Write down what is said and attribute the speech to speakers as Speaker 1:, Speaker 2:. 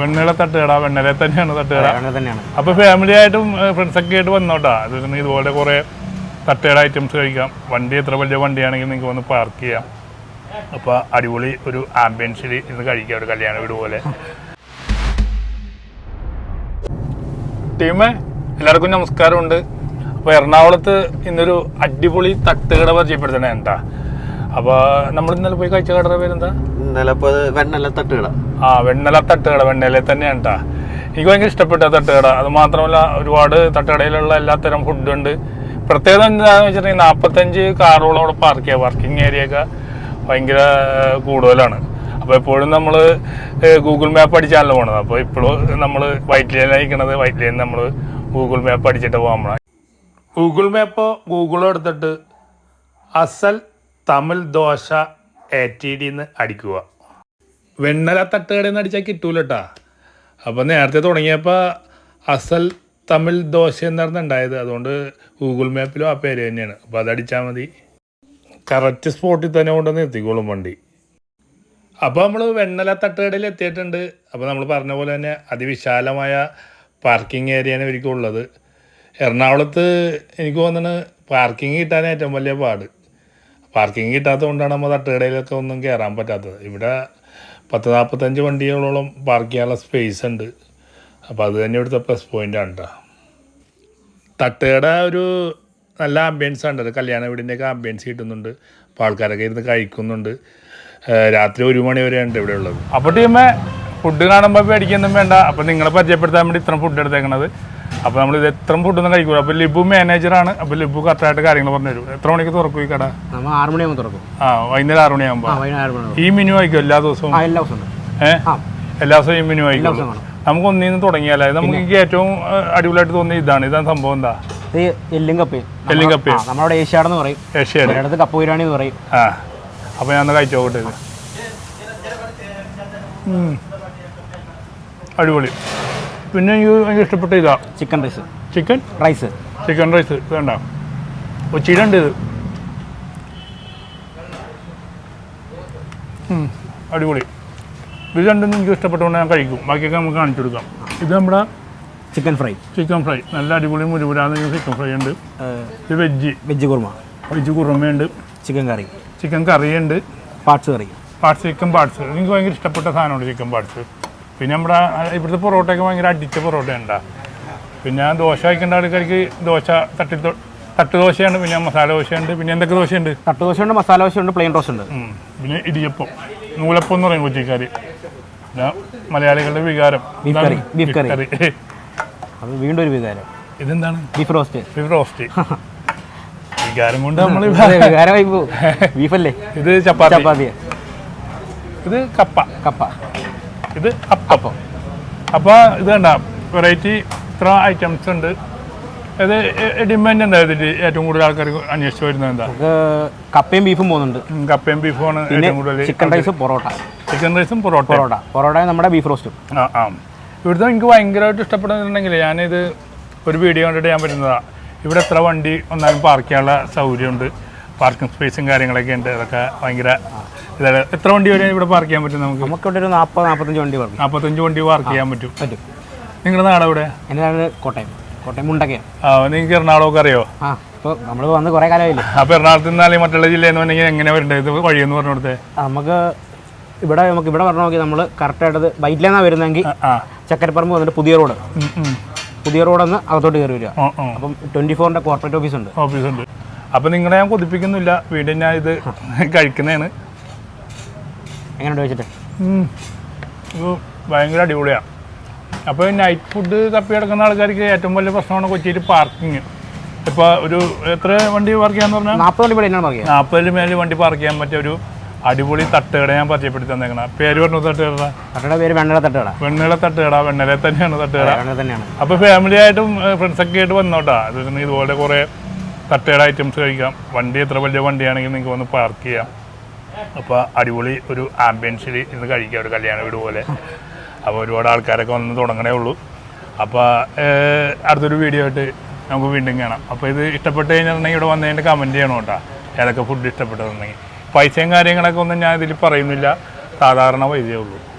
Speaker 1: വെണ്ണല തട്ടുകട വെണ്ണയിലെ തന്നെയാണ് തട്ടുകട.
Speaker 2: തന്നെയാണ്.
Speaker 1: അപ്പൊ ഫാമിലി ആയിട്ടും ഫ്രണ്ട്സ് ഒക്കെ ആയിട്ട് വന്നോട്ടാ. അത് പിന്നെ ഇതുപോലെ കുറെ തട്ടുകട ഐറ്റംസ് കഴിക്കാം. വണ്ടി എത്ര വലിയ വണ്ടിയാണെങ്കിൽ നിങ്ങൾക്ക് വന്ന് പാർക്ക് ചെയ്യാം. അപ്പൊ അടിപൊളി ഒരു ആംബിയൻസിൽ ഇന്ന് കഴിക്കാം ഒരു കല്യാണ വീട് പോലെ. ടീമേ എല്ലാവർക്കും നമസ്കാരമുണ്ട്. അപ്പോൾ എറണാകുളത്ത് ഇന്നൊരു അടിപൊളി തട്ടുകട പരിചയപ്പെടുത്തണേ എന്താ? അപ്പോൾ നമ്മൾ ഇന്നലെ പോയി കഴിച്ച കടയുടെ പേരെന്താ?
Speaker 2: ഇന്നലെ വെണ്ണല തട്ടുകട.
Speaker 1: ആ വെണ്ണല തട്ടുകട വെണ്ണലെ തന്നെയാണ് കേട്ടോ എനിക്ക് ഭയങ്കര ഇഷ്ടപ്പെട്ട തട്ടുകട. അത് മാത്രമല്ല ഒരുപാട് തട്ടുകടയിലുള്ള എല്ലാത്തരം ഫുഡുണ്ട് പ്രത്യേകത എന്താണെന്ന് വെച്ചിട്ടുണ്ടെങ്കിൽ നാൽപ്പത്തഞ്ച് കാറുകളും അവിടെ പാർക്ക് ചെയ്യുക പാർക്കിംഗ് ഏരിയ ഒക്കെ ഭയങ്കര കൂടുതലാണ്. അപ്പോൾ എപ്പോഴും നമ്മൾ ഗൂഗിൾ മാപ്പ് അടിച്ചാണല്ലോ പോണത്. അപ്പോൾ ഇപ്പോഴും നമ്മൾ വൈറ്റ് ലൈൻ അയക്കണത് വൈറ്റ് ലൈൻ നമ്മൾ ഗൂഗിൾ മാപ്പ് അടിച്ചിട്ട് പോകാൻ ഗൂഗിൾ മാപ്പ് ഗൂഗിളോ എടുത്തിട്ട് അസൽ തമിഴ് ദോശ എ ടി ഡിന്ന് അടിക്കുക. വെണ്ണല തട്ടുകടയിൽ നിന്ന് അടിച്ചാൽ കിട്ടൂല കേട്ടാ അപ്പോൾ നേരത്തെ തുടങ്ങിയപ്പോൾ അസൽ തമിഴ് ദോശ എന്നായിരുന്നു ഉണ്ടായത്. അതുകൊണ്ട് ഗൂഗിൾ മാപ്പിലും ആ പേര് തന്നെയാണ്. അപ്പോൾ അതടിച്ചാൽ മതി. കറക്റ്റ് സ്പോട്ടിൽ തന്നെ കൊണ്ടുവന്ന് എത്തിക്കോളും വണ്ടി. അപ്പോൾ നമ്മൾ വെണ്ണല തട്ടുകടയിൽ എത്തിയിട്ടുണ്ട്. അപ്പോൾ നമ്മൾ പറഞ്ഞ പോലെ തന്നെ അതിവിശാലമായ പാർക്കിംഗ് ഏരിയയാണ് ഇവർക്കുള്ളത് എറണാകുളത്ത് എനിക്ക് തോന്നുന്നത് പാർക്കിംഗ് കിട്ടാൻ ഏറ്റവും വലിയ പാട്. പാർക്കിംഗ് കിട്ടാത്തത് കൊണ്ടാണ് നമ്മൾ തട്ടുകടയിലൊക്കെ ഒന്നും കയറാൻ പറ്റാത്തത്. ഇവിടെ പത്ത് നാൽപ്പത്തഞ്ച് വണ്ടികളോളം പാർക്ക് ചെയ്യാനുള്ള സ്പേസ് ഉണ്ട്. അപ്പോൾ അത് തന്നെ ഇവിടുത്തെ പ്ലസ് പോയിന്റ് ആണ് കേട്ടോ തട്ടുകട ഒരു നല്ല ആംബിയൻസ് ആണ് അത് കല്യാണ വീടിന്റെയൊക്കെ ആംബിയൻസ് കിട്ടുന്നുണ്ട്. അപ്പോൾ ആൾക്കാരൊക്കെ ഇരുന്ന് കഴിക്കുന്നുണ്ട്. രാത്രി ഒരു മണി വരെ ഉണ്ട് ഇവിടെ ഉള്ളത്. അപ്പോൾ ടീമേ ഫുഡ് കാണുമ്പോൾ പേടിക്കൊന്നും വേണ്ട. അപ്പോൾ നിങ്ങളെ പരിചയപ്പെടുത്താൻ വേണ്ടി ഇത്രയും ഫുഡ് എടുത്തേക്കണത്. അപ്പോൾ നമ്മൾ ഇത് എത്ര ഫുഡൊന്നും കഴിക്കൂല. അപ്പോൾ ലിബു മാനേജറാണ് അപ്പോൾ ലിബു കറക്റ്റായിട്ട് കാര്യങ്ങൾ പറഞ്ഞു തരും. എത്ര മണിക്ക് തുറക്കും ഈ കട?
Speaker 2: നമ്മൾ ആറ് മണിയാകുമ്പോൾ തുറക്കും.
Speaker 1: ആ വൈകുന്നേരം ആറ് മണിയാകുമ്പോൾ ഈ മെനു ആയിരിക്കും എല്ലാ ദിവസവും?
Speaker 2: എല്ലാ ദിവസവും
Speaker 1: ഏഹ് എല്ലാ ദിവസവും ഈ മെനു ആയിരിക്കും. നമുക്ക് ഒന്നിൽ നിന്ന് തുടങ്ങിയാൽ നമുക്ക് എനിക്ക് ഏറ്റവും അടിപൊളിയായിട്ട് തോന്നിയ ഇതാണ്. ഇതാണ് സംഭവം എന്താ?
Speaker 2: എല്ലും കപ്പയും
Speaker 1: എല്ലും കപ്പയും.
Speaker 2: ആ നമ്മളവിടെ ഏഷ്യാടെന്ന് പറയും.
Speaker 1: ഏഷ്യാഡ്
Speaker 2: ഒരിടത്ത് കപ്പ ബിരിയാണി എന്ന് പറയും.
Speaker 1: ആ അപ്പോൾ ഞാൻ കഴിച്ചോട്ടെ കഴിച്ചു നോക്കട്ടെ അടിപൊളി. പിന്നെ എനിക്ക് ഭയങ്കര ഇഷ്ടപ്പെട്ട ഇതാ.
Speaker 2: Chicken rice
Speaker 1: chicken
Speaker 2: rice
Speaker 1: chicken rice വേണ്ട. വേണ്ട ചിരണ്ട് ഇത്. അടിപൊളി. ഇത് രണ്ടും എനിക്ക് ഇഷ്ടപ്പെട്ടുകൊണ്ട് ഞാൻ കഴിക്കും. ബാക്കിയൊക്കെ നമുക്ക് കാണിച്ചു കൊടുക്കാം. ഇത് നമ്മുടെ
Speaker 2: ചിക്കൻ ഫ്രൈ
Speaker 1: ചിക്കൻ ഫ്രൈ നല്ല അടിപൊളി മുരുപുരാന്ന് ചിക്കൻ ഫ്രൈ ഉണ്ട്. ഇത് വെജ്
Speaker 2: വെജ് കുറുമ.
Speaker 1: വെജ് കുറുമയുണ്ട്.
Speaker 2: ചിക്കൻ കറി
Speaker 1: ചിക്കൻ കറിയുണ്ട്
Speaker 2: parts curry
Speaker 1: parts chicken parts എനിക്ക് ഭയങ്കര ഇഷ്ടപ്പെട്ട സാധനമാണ് ചിക്കൻ പാർട്സ് പിന്നെ നമ്മുടെ ഇവിടുത്തെ പൊറോട്ടയൊക്കെ ഭയങ്കര അടിച്ച പൊറോട്ട ഉണ്ടാ പിന്നെ ദോശ വയ്ക്കേണ്ട ആൾക്കാർക്ക് ദോശ തട്ടി തട്ട് ദോശയാണ് പിന്നെ മസാല ദോശയുണ്ട് പിന്നെ എന്തൊക്കെ ദോശയുണ്ട്?
Speaker 2: തട്ട് ദോശ ഉണ്ട് മസാല ദോശ ഉണ്ട് പ്ലെയിൻ റോസ്റ്റ് ഉണ്ട്
Speaker 1: പിന്നെ ഇടിയപ്പം. നൂലപ്പം എന്ന് പറയും കൊച്ചിക്കാർ പിന്നെ മലയാളികളുടെ വികാരം.
Speaker 2: ബീഫ് കറി ബീഫ്
Speaker 1: കറി
Speaker 2: അത് വീണ്ടും ഒരു വികാരം.
Speaker 1: ഇതെന്താണ്?
Speaker 2: Beef roast.
Speaker 1: Beef roast. വികാരം കൊണ്ട് നമ്മൾ
Speaker 2: വികാരമായി പോകും ബീഫല്ലേ?
Speaker 1: ഇത് ചപ്പാത്തി.
Speaker 2: ചപ്പാത്തി
Speaker 1: ഇത് കപ്പ.
Speaker 2: കപ്പ.
Speaker 1: ഇത് അപ്പം. അപ്പോൾ ഇത് കണ്ട വെറൈറ്റി ഇത്ര ഐറ്റംസ് ഉണ്ട്. ഇത് ഡിമാൻഡ് എന്താ ഇതിൽ ഏറ്റവും കൂടുതൽ ആൾക്കാർ അന്വേഷിച്ച് വരുന്നത് എന്താ?
Speaker 2: കപ്പയും ബീഫും പോകുന്നുണ്ട്.
Speaker 1: കപ്പയും ബീഫുമാണ് ഏറ്റവും കൂടുതൽ
Speaker 2: ചിക്കൻ റൈസും പൊറോട്ട.
Speaker 1: ചിക്കൻ റൈസും പൊറോട്ട.
Speaker 2: പൊറോട്ട. പൊറോട്ട നമ്മുടെ ബീഫ് റോസ്റ്റും
Speaker 1: ആ ആ. ഇവിടുത്തെ എനിക്ക് ഭയങ്കരമായിട്ട് ഇഷ്ടപ്പെടുന്നുണ്ടെങ്കിൽ ഞാനിത് ഒരു വീഡിയോ കണ്ടിട്ട് ഞാൻ പറ്റുന്നതാണ് ഇവിടെ എത്ര വണ്ടി ഒന്നാലും പാർക്ക് ചെയ്യാനുള്ള സൗകര്യമുണ്ട്. പാർക്കിംഗ് സ്പേസും കാര്യങ്ങളൊക്കെ ഉണ്ട്. അതൊക്കെ ഭയങ്കര ഇതാണ് എത്ര വണ്ടി വരെ ഇവിടെ പാർക്ക് ചെയ്യാൻ പറ്റും നമുക്ക്?
Speaker 2: നമുക്ക് ഇവിടെ ഒരു നാൽപ്പത് നാൽപ്പത്തഞ്ച് വണ്ടി പറഞ്ഞു
Speaker 1: നാൽപ്പത്തഞ്ച് വണ്ടി പാർക്ക് ചെയ്യാൻ പറ്റും.
Speaker 2: പറ്റും.
Speaker 1: നിങ്ങളുടെ നാട് എവിടെ
Speaker 2: എന്റെ നാട് കോട്ടയം. കോട്ടയം മുണ്ടക്കയാണ്
Speaker 1: ആ നിങ്ങൾക്ക് എറണാകുളമൊക്കെ അറിയോ?
Speaker 2: ആ ഇപ്പോൾ നമ്മൾ വന്ന് കുറേ കാലമായില്ലേ?
Speaker 1: അപ്പോൾ എറണാകുളത്ത് നിന്നാലും മറ്റുള്ള ജില്ലയിൽ നിന്ന് വന്നെങ്കിൽ എങ്ങനെ വരേണ്ടത് ഇത് വഴിയെന്ന് പറഞ്ഞു കൊടുത്തേ.
Speaker 2: നമുക്ക് ഇവിടെ നമുക്ക് ഇവിടെ പറഞ്ഞു നോക്കി നമ്മൾ കറക്റ്റായിട്ട് ബൈറ്റിലാണ് വരുന്നതെങ്കിൽ ചക്കരപ്പറമ്പ് വന്നിട്ട് പുതിയ റോഡ്. പുതിയ റോഡ് റോഡെന്ന് അകത്തോട്ട് കയറി വരിക. അപ്പം ട്വന്റി ഫോറിന്റെ കോർപ്പറേറ്റ് ഓഫീസ് ഉണ്ട്.
Speaker 1: ഓഫീസുണ്ട് അപ്പൊ നിങ്ങളെ ഞാൻ കൊതിപ്പിക്കുന്നില്ല. വീണ്ടും ഞാൻ ഇത് കഴിക്കുന്നതാണ്.
Speaker 2: എങ്ങനെയുണ്ട് വെച്ചിട്ട്
Speaker 1: ഭയങ്കര അടിപൊളിയാ. അപ്പോൾ നൈറ്റ് ഫുഡ് തപ്പി കിടക്കുന്ന ആൾക്കാർക്ക് ഏറ്റവും വലിയ പ്രശ്നമാണ് കൊച്ചിയിൽ പാർക്കിങ് ഇപ്പോൾ ഒരു എത്ര വണ്ടി പാർക്ക് ചെയ്യാന്ന് പറഞ്ഞാൽ
Speaker 2: നാൽപ്പത്
Speaker 1: നാൽപ്പതിൽ മേലെ വണ്ടി പാർക്ക് ചെയ്യാൻ പറ്റിയ ഒരു അടിപൊളി തട്ടുകട ഞാൻ പരിചയപ്പെടുത്തി തന്നേക്കണ. പേര് പറഞ്ഞു തട്ടുകട
Speaker 2: തട്ടയുടെ പേര് വെണ്ണല തട്ടുകട.
Speaker 1: വെണ്ണല തട്ടുകട വെണ്ണല തന്നെയാണ് തട്ടുകട. അപ്പോൾ ഫാമിലി ആയിട്ടും ഫ്രണ്ട്സ് ഒക്കെ ആയിട്ട് വന്നോട്ടാ. ഇതുപോലെ കുറേ തട്ടുകട ഐറ്റംസ് കഴിക്കാം. വണ്ടി എത്ര വലിയ വണ്ടിയാണെങ്കിൽ നിങ്ങൾക്ക് വന്ന് പാർക്ക് ചെയ്യാം. അപ്പോൾ അടിപൊളി ഒരു ആംബിയൻസിൽ ഇന്ന് കഴിക്കാം ഒരു കല്യാണ വീട് പോലെ. അപ്പോൾ ഒരുപാട് ആൾക്കാരൊക്കെ വന്ന് തുടങ്ങണേ ഉള്ളൂ. അപ്പോൾ അടുത്തൊരു വീഡിയോ ആയിട്ട് നമുക്ക് വീണ്ടും കാണാം. അപ്പോൾ ഇത് ഇഷ്ടപ്പെട്ട് കഴിഞ്ഞിട്ടുണ്ടെങ്കിൽ ഇവിടെ വന്നതിന്റെ കമന്റ് ചെയ്യണം കേട്ടോ. ഏതൊക്കെ ഫുഡ് ഇഷ്ടപ്പെട്ടതെന്നുണ്ടെങ്കിൽ പൈസയും കാര്യങ്ങളൊക്കെ ഒന്നും ഞാൻ ഇതിൽ പറയുന്നില്ല. സാധാരണ പൈസയേ ഉള്ളൂ.